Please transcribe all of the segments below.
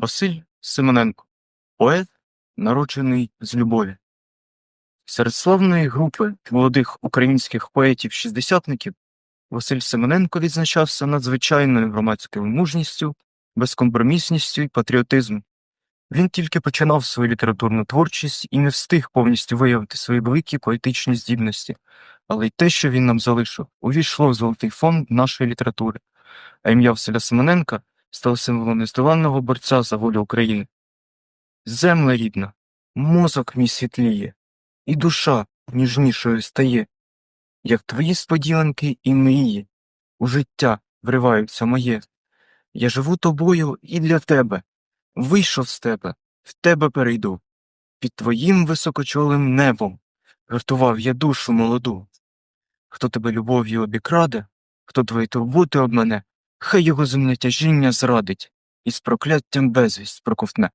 Василь Симоненко, поет, народжений з любові. Серед славної групи молодих українських поетів-шістдесятників Василь Симоненко відзначався надзвичайною громадською мужністю, безкомпромісністю і патріотизмом. Він тільки починав свою літературну творчість і не встиг повністю виявити свої великі поетичні здібності, але й те, що він нам залишив, увійшло в золотий фонд нашої літератури, а ім'я Василя Симоненка стало символом нездоланного борця за волю України. Земля рідна, мозок мій світліє, і душа ніжнішою стає, як твої сподіванки і мрії у життя вриваються моє. Я живу тобою і для тебе, вийшов з тебе, в тебе перейду. Під твоїм високочолим небом гартував я душу молоду. Хто тебе любов'ю обікраде, хто твої турботи обмане, хай його земне тяжіння зрадить і з прокляттям безвість проковтне.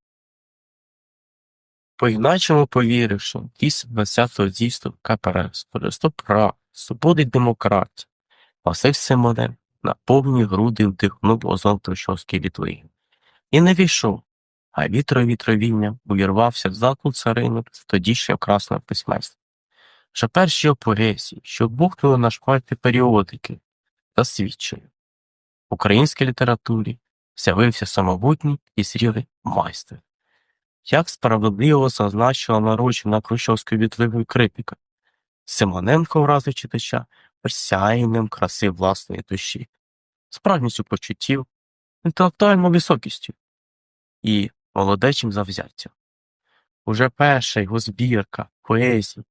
По-іначому повіривши, після 20-го з'їзду КПРС Пра, свободи й демократії, Василь Симонен на повні груди вдихнув озон Трощовської літви. І не війшов, а вітро вітровіння увірвався в залку царину тодішнього красного письменства. Що перші поезії, що бухнули на шпальти періодики, засвідчили. Українській літературі з'явився самобутній і зрілий майстер. Як справедливо зазначила народжена Крущовською вітливою критика, Симоненко вразив читача присяянням краси власної душі, справжністю почуттів, інтелектуальною високістю і молодечим завзяттям. Уже перша його збірка поезії,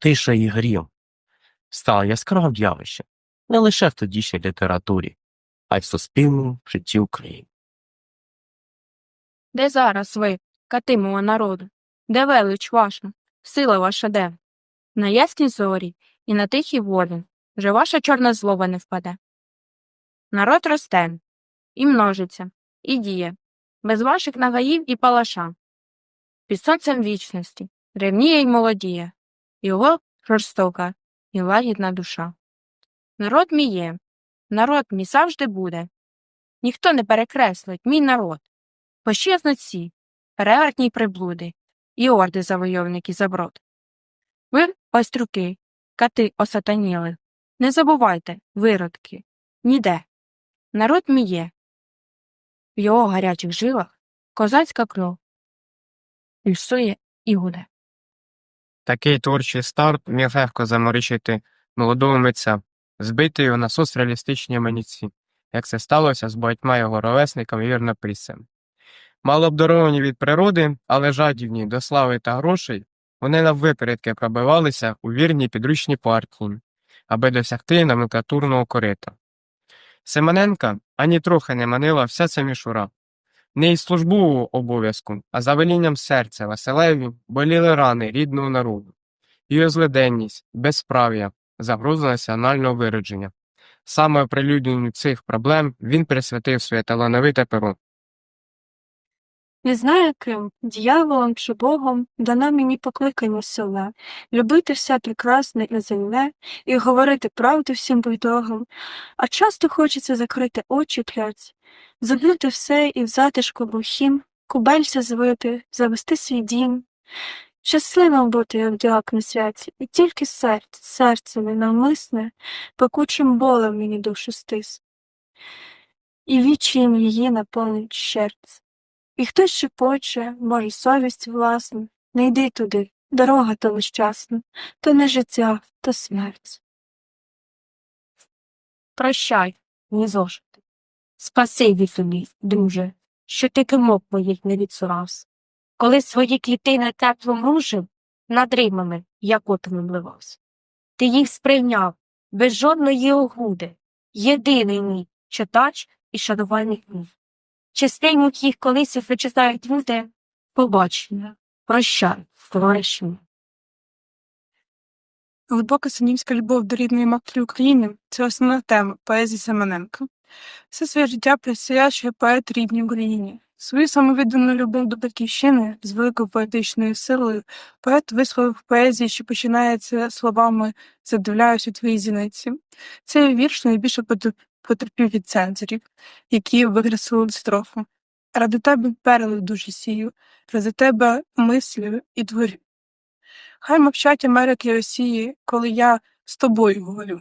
тиша і грім стала яскравим явищем не лише в тодішній літературі, а й в суспільному житті України. Де зараз ви, кати мого народу? Де велич ваша, сила ваша де? На ясній зорі і на тихій волі вже ваша чорна злоба не впаде. Народ росте, і множиться, і діє, без ваших нагаїв і палаша. Під сонцем вічності ревніє й молодіє, його жорстока і лагідна душа. Народ мій є, народ мій завжди буде. Ніхто не перекреслить мій народ. Пощезнуть всі, перевертні приблуди, і орди завойовники заброд. Ви, паструки, кати осатаніли, не забувайте, виродки, ніде. Народ мій є. В його гарячих жилах козацька кров. Пульсує і гуде. Такий творчий старт міг легко заморочити молодого митця, збити його на соцреалістичній амуніції, як це сталося з багатьма його ровесниками і вірнописцями. Мало обдаровані від природи, але жадібні до слави та грошей, вони наввипередки пробивалися у вірні підручні партії, аби досягти номенклатурного корита. Семененка ані трохи не манила вся ця мішура. Не із службового обов'язку, а за велінням серця Василеві боліли рани рідного народу, її злиденність, безправ'я, загроза національного виродження. Саме прилюдненню цих проблем він присвятив своє талановите перо. Не знаю ким, дьяволом чи Богом, дано мені покликання сила, любити все прекрасне і земне, і говорити правду всім байдогам, а часто хочеться закрити очі клять, забути все і в затишку бухім, кубельця звити, завести свій дім. Щасливим бути, як на святі, і тільки серце, серце ненавмисне, пекучим болем мені душу стис. І вічім її наповнить щерць. І хтось шепоче, може, совість власна, не йди туди, дорога то нещасна, то не життя, то смерть. Прощай, не зошити. Спасибі тобі, друже, що ти кимок моїх не відсурався. Коли свої клітини теплом рушив, над римами, як отом вливався. Ти їх сприйняв, без жодної огуди, єдиний мій читач і шанувальник мій. Частинок їх колись вичитають люди, побачення, прощай, товариш мій. Глибока синівська любов до рідної матері України це основна тема поезії Семененка. Все своє життя присвячує поет рідній Україні. Свою самовіддану любов до батьківщини з великою поетичною силою поет висловив поезії, що починається словами Задивляюсь у твоїй зіниці. Цей вірш найбільше потерпів від цензорів, які викреслили строфу. ради тебе перли в душі сію, ради тебе мислю і творю. Хай мовчать Америки і Росії, коли я з тобою говорю.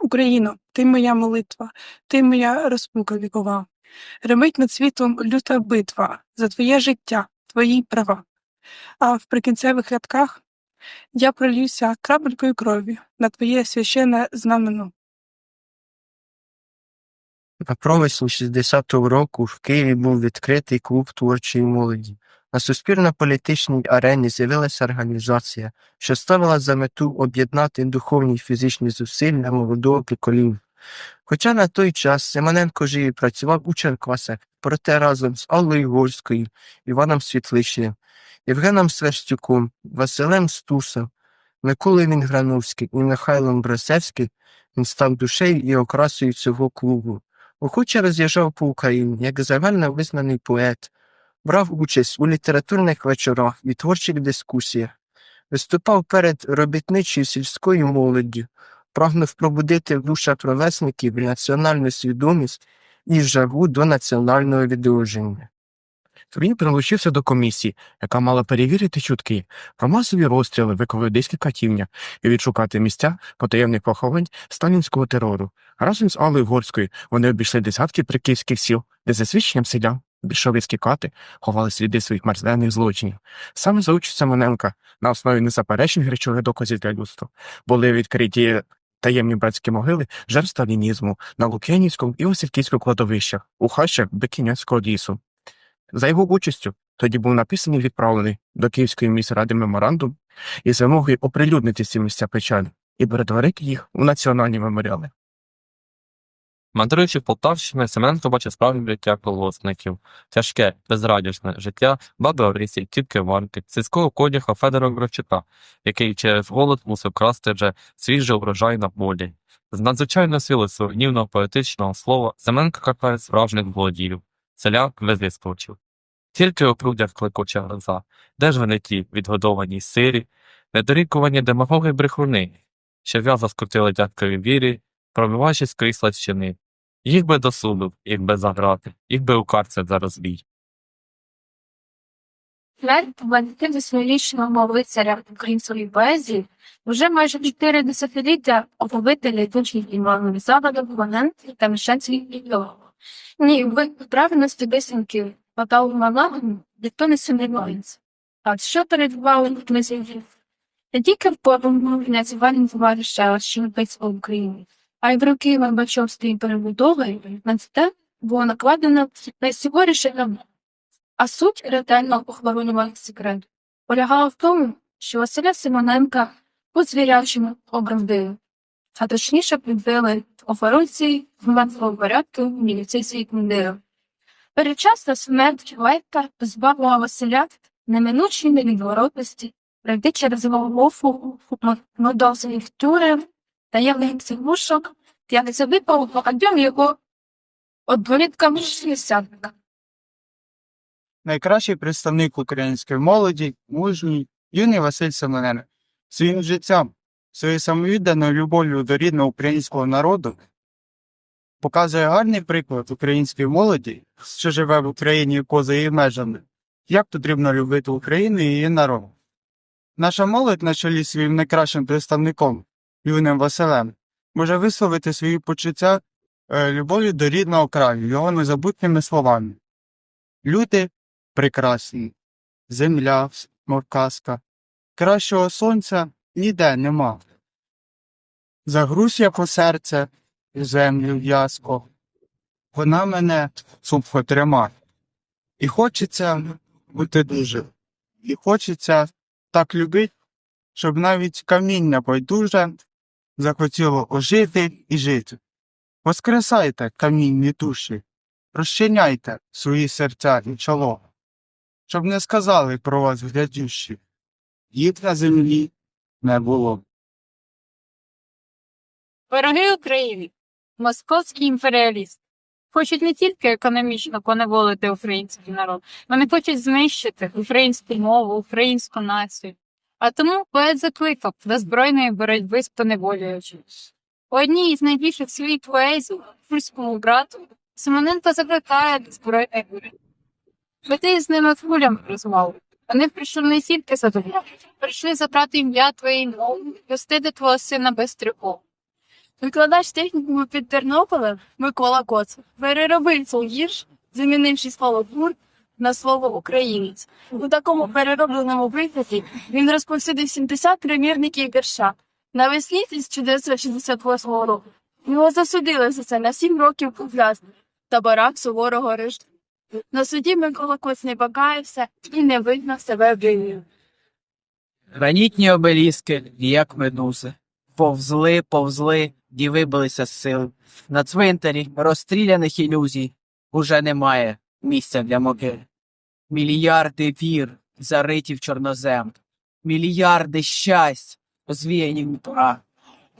Україно, ти моя молитва, ти моя розпука вікова. Ремить над світом люта битва за твоє життя, твої права. А в прикінцевих рядках я пролюся крапелькою крові на твоє священне знамено. На промислі 60-го року в Києві був відкритий клуб творчої молоді. На суспільно-політичній арені з'явилася організація, що ставила за мету об'єднати духовні й фізичні зусилля молодого покоління. Хоча на той час Симоненко жив і працював у Черкасах, проте разом з Аллою Горською, Іваном Світличним, Євгеном Сверстюком, Василем Стусом, Миколою Вінграновським і Михайлом Брасевським він став душею і окрасою цього клубу. Охоче роз'їжджав по Україні як загально визнаний поет, брав участь у літературних вечорах і творчих дискусіях, виступав перед робітничою сільською молоддю, прагнув пробудити в душах ровесників національну свідомість і жагу до національного відродження. Він прилучився до комісії, яка мала перевірити чутки про масові розстріли виковидиських катівня і відшукати місця потаємних поховань сталінського терору. Разом з Аллою Горською вони обійшли десятки прикиївських сіл, де за свідченням селян більшовицькі кати ховали сліди своїх мерзленних злочинів. Саме за участь Семененка на основі незаперечних речових доказів для людства були відкриті таємні братські могили жертв сталінізму на Лук'янівському і Васильківському кладовищах у хащах Бикінянського лісу. За його участю тоді був написаний відправлений до Київської міськради меморандум із вимогою оприлюднити ці місця печалі і перетворити їх у національні меморіали. Мандруючи Полтавщиною, Семененко бачив справжнє життя колгоспників. Тяжке, безрадісне життя баби Орисі, тітки Варки, сільського коняха Федора Грочука, який через голод мусив красти вже свіжий урожай на полі. З надзвичайно сили сувнівного поетичного слова Семененко капає справжніх володіїв, селян визвіскочив. Тільки у грудях клекоче гроза, де ж вони ті відгодовані сирі, недорікувані демагоги брехуни, що в'яза скрутили дядкові вірі, пробиваючись крізь лачини. Їх би до суду, їх би за грати, їх би у карцер за розбій. Ледь восьмирічного лицаря української поезії вже майже чотири десятиліття оповителі точних Іванові Заводов, Ваненки та Мішанський Ільйов. Ні, ви правильності писанки Папау Малагу ніхто не сумнівається. А що передбували в книзі? Не тільки в повному національному товариша, що написав в Україні, а й в роки Горбачовської перебудови на це було накладено найсуворіше нам а суть ретельно охоронюваних секрету полягала в тому, що Василя Симоненка по звірячому обравдили, а точніше підбили охоронці громадського порядку міліцейської командира. Передчасна смерть Лайка позбавила Василя неминучої невідворотності пройти через Голгофу, модовських тюрем, таємних психушок, як це випало багатьом його одноліткам шістдесятника. найкращий представник української молоді, мужній, юний Василь Семененко. Своїм життям, своєю самовідданою любов'ю до рідного українського народу показує гарний приклад української молоді, що живе в Україні поза її межами, як потрібно любити Україну і її народ. Наша молодь на чолі своїм найкращим представником, юним Василем, може висловити свої почуття е, любові до рідного краю, його незабутніми словами. Люди прекрасні, земля морказка, кращого сонця ніде нема. Загрусь я по серце в землю в'язко, вона мене сумко трима. І хочеться бути дуже, і хочеться так любить, щоб навіть каміння байдуже захотіло ожити і жити. Воскресайте камінні душі, розчиняйте свої серця і чоло щоб не сказали про вас глядющі. Їх на землі не було. Вороги України, московський імперіаліст, хочуть не тільки економічно поневолити український народ, вони хочуть знищити українську мову, українську націю. А тому поет закликав до збройної боротьби з поневолюючим. У одній із найбільших своїх поезій, Фурському брату, Симоненко закликає до збройної боротьби. Веди з ними хвилями розмову. Вони прийшли не тільки за тобою, прийшли забрати ім'я твоєї мови, вести твого сина без стріху. Викладач технікуму під Тернополем Микола Коцев переробив вірш, замінивши слово «бур» на слово українець. У такому переробленому викладі він розповсюдив 70 примірників вірша. Навесні 1968 року його засудили за це на 7 років ув'язнення та барак суворого режиму. На суді Микола Коц не покаявся і не визнав себе винним. Гранітні обеліски, як медузи, повзли, повзли і вибилися з сил. На цвинтарі розстріляних ілюзій уже немає місця для могил. Мільярди вір зариті в чорнозем, мільярди щасть розвіяні в прах.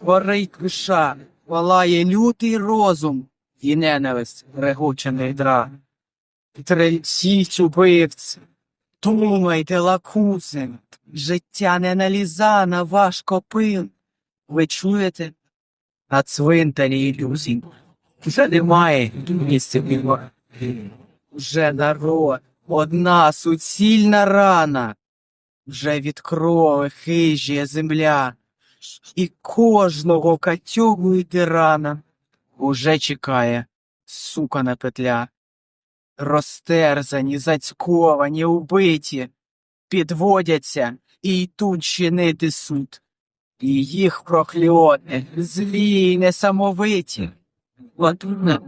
Горить душа, палає лютий розум і ненависть регучений дра. Тричіть убивці, думайте, лакузи, життя не наліза на ваш копин. Ви чуєте? На цвинтарі ілюзій. Вже немає місця вільного. Вже народ, одна суцільна рана. Вже від крови хижіє земля. І кожного катюгу і тирана уже чекає сукана петля. Розтерзані, зацьковані, убиті, підводяться і йдуть чинити суд. І їх прокльони, злі й несамовиті. Ладуна,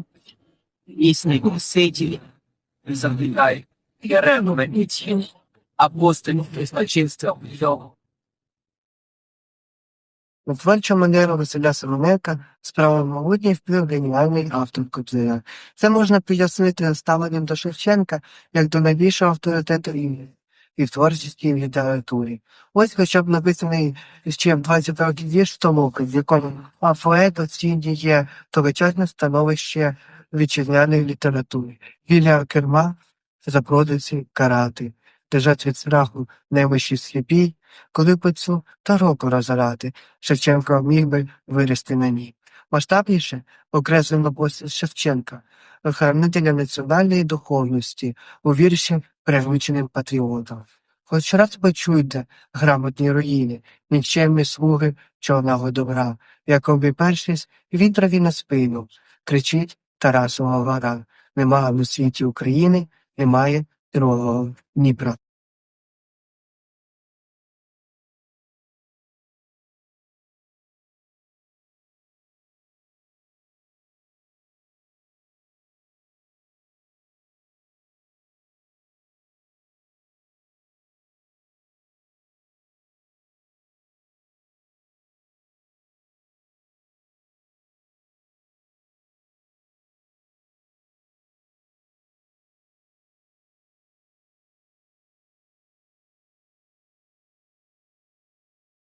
пісні сиділі, завдай, ярену на міці, апостолів призначинства його. На творчу манеру Василя Семененка справив могутній вплив геніальний автор Кобзаря. Це можна пояснити ставленням до Шевченка як до найбільшого авторитету і, і в творчості, і в літературі. Ось хоча б написаний ще в 20 років вірш Толоки, в якому поет оцінює тогочасне становище вітчизняної літератури. Біля керма запродавці карати, держать від страху немощі сліпій, коли пицю та року розорати. Шевченко міг би вирости на ній. Масштабніше окреслено постать Шевченка, хранителя національної духовності у вірші прирученим патріотом. Хоч раз почуйте, грамотні руїни, нікчемні слуги чорного добра, як обіпершись вітрові на спину, кричить Тарасова гора. Нема на світі України, немає другого Дніпра.